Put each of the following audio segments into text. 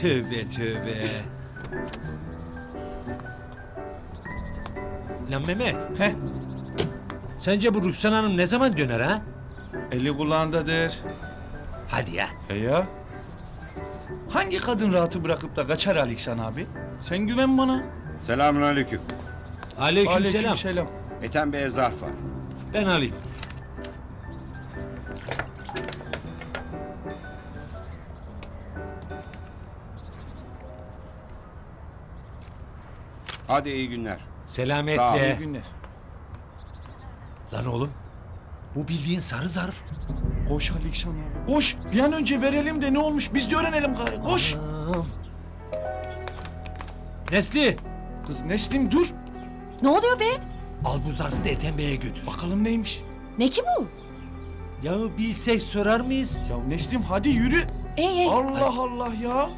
Tövbe tövbe. Lan Mehmet, Heh, sence bu Rüksan Hanım ne zaman döner ha? eli kulağındadır. Hadi ya. E ya? Hangi kadın rahatı bırakıp da kaçar Alikşan abi? Sen güven bana. Selamünaleyküm. Aleyküm, selam. selam. Ethem Bey'e zarf var. Ben alayım. Hadi iyi günler. Sağ ol, Selametle. İyi günler. Lan oğlum, bu bildiğin sarı zarf. Koş Alikşan abi. Koş. Bir an önce verelim de ne olmuş biz de öğrenelim gari. Koş. Anam. Nesli, Kız Neslim dur. Ne oluyor be? al bu zarfı da Ethem Bey'e götür. Bakalım neymiş. Ne ki bu? Ya bilsek sorar mıyız? Ya Neslim hadi yürü. Ey ey. Allah Allah ya.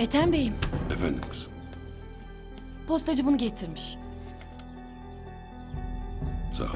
Ethem Bey'im. Efendim kızım. Postacı bunu getirmiş. Sağ ol.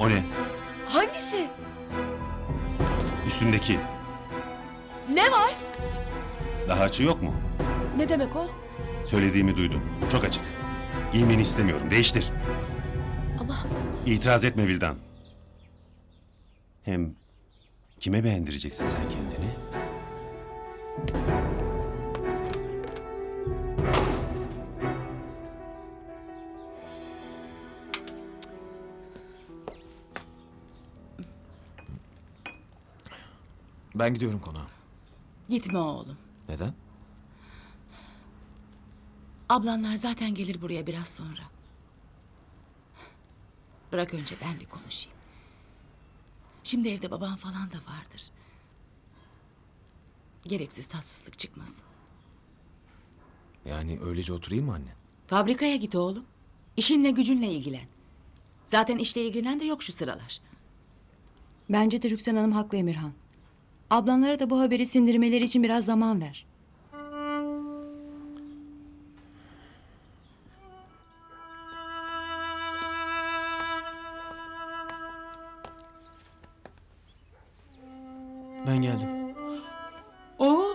O ne? Hangisi? Üstündeki. Ne var? Daha açığı yok mu? Ne demek o? Söylediğimi duydun. Çok açık. Giymeni istemiyorum. Değiştir. Ama İtiraz etme Vildan. Hem kime beğendireceksin sen kendini? Ben gidiyorum konağa. Gitme oğlum. Neden? Ablanlar zaten gelir buraya biraz sonra. Bırak önce ben bir konuşayım. Şimdi evde baban falan da vardır. Gereksiz tatsızlık çıkmasın. Yani öylece oturayım mı anne? Fabrikaya git oğlum. İşinle gücünle ilgilen. Zaten işle ilgilenen de yok şu sıralar. Bence de Rüksan Hanım haklı Emirhan. Ablanlara da bu haberi sindirmeleri için biraz zaman ver. Ben geldim. Oğul.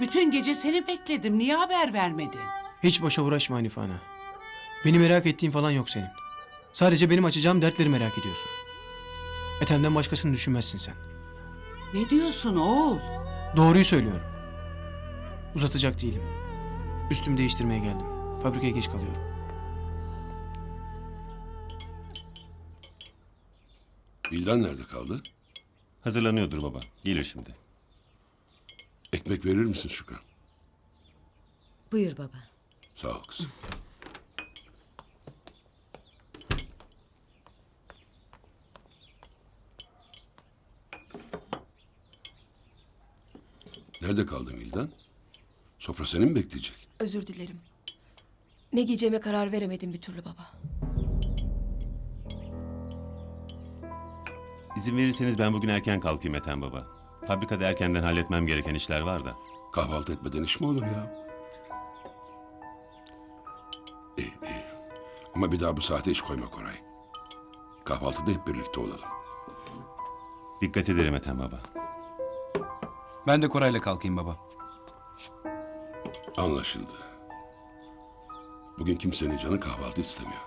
Bütün gece seni bekledim. Niye haber vermedin? Hiç boşa uğraşma Hanife ana. Beni merak ettiğin falan yok senin. Sadece benim açacağım dertleri merak ediyorsun. Ethem'den başkasını düşünmezsin sen. Ne diyorsun oğul? Doğruyu söylüyorum. Uzatacak değilim. Üstümü değiştirmeye geldim. Fabrikaya geç kalıyorum. Bildan nerede kaldı? Hazırlanıyordur baba. Gelir şimdi. Ekmek verir misin Şükran? Buyur baba. Sağ ol kızım. Nerede kaldın Vildan? Sofra seni mi bekleyecek? özür dilerim. Ne giyeceğime karar veremedim bir türlü baba. İzin verirseniz ben bugün erken kalkayım Ethem baba. Fabrikada erkenden halletmem gereken işler var da. Kahvaltı etmeden iş mi olur ya? İyi iyi. Ama bir daha bu saate iş koyma Koray. Kahvaltıda hep birlikte olalım. Dikkat ederim Ethem baba. Ben de Koray'la kalkayım baba. Anlaşıldı. Bugün kimsenin canı kahvaltı istemiyor.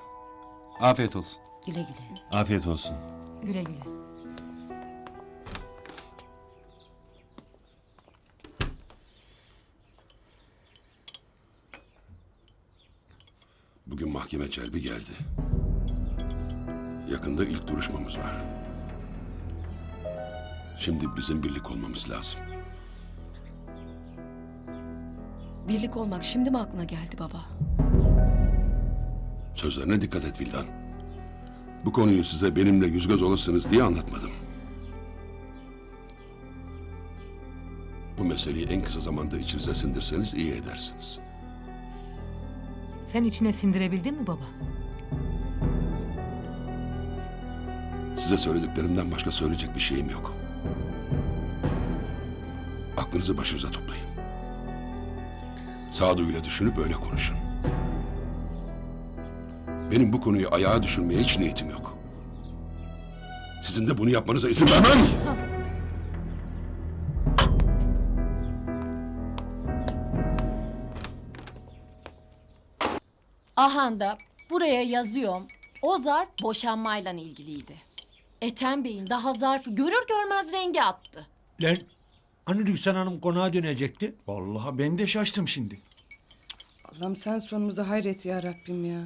Afiyet olsun. Güle güle. Afiyet olsun. Güle güle. Bugün mahkeme celbi geldi. Yakında ilk duruşmamız var. Şimdi bizim birlik olmamız lazım. Birlik olmak şimdi mi aklına geldi baba? Sözlerine dikkat et Vildan. Bu konuyu size benimle yüz göz olasınız diye anlatmadım. Bu meseleyi en kısa zamanda içinize sindirseniz iyi edersiniz. Sen içine sindirebildin mi baba? Size söylediklerimden başka söyleyecek bir şeyim yok. Aklınızı başınıza toplayın. Sağduyuyla düşünüp öyle konuşun. Benim bu konuyu ayağa düşürmeye hiç niyetim yok. Sizin de bunu yapmanıza izin vermem. Ahanda buraya yazıyorum. O zarf boşanmayla ilgiliydi. Ethem Bey'in daha zarfı görür görmez rengi attı. Lan hani Rüksan Hanım konağa dönecekti? Vallahi ben de şaştım şimdi. Allah'ım sen sonumuzu hayret ya Rabbim ya.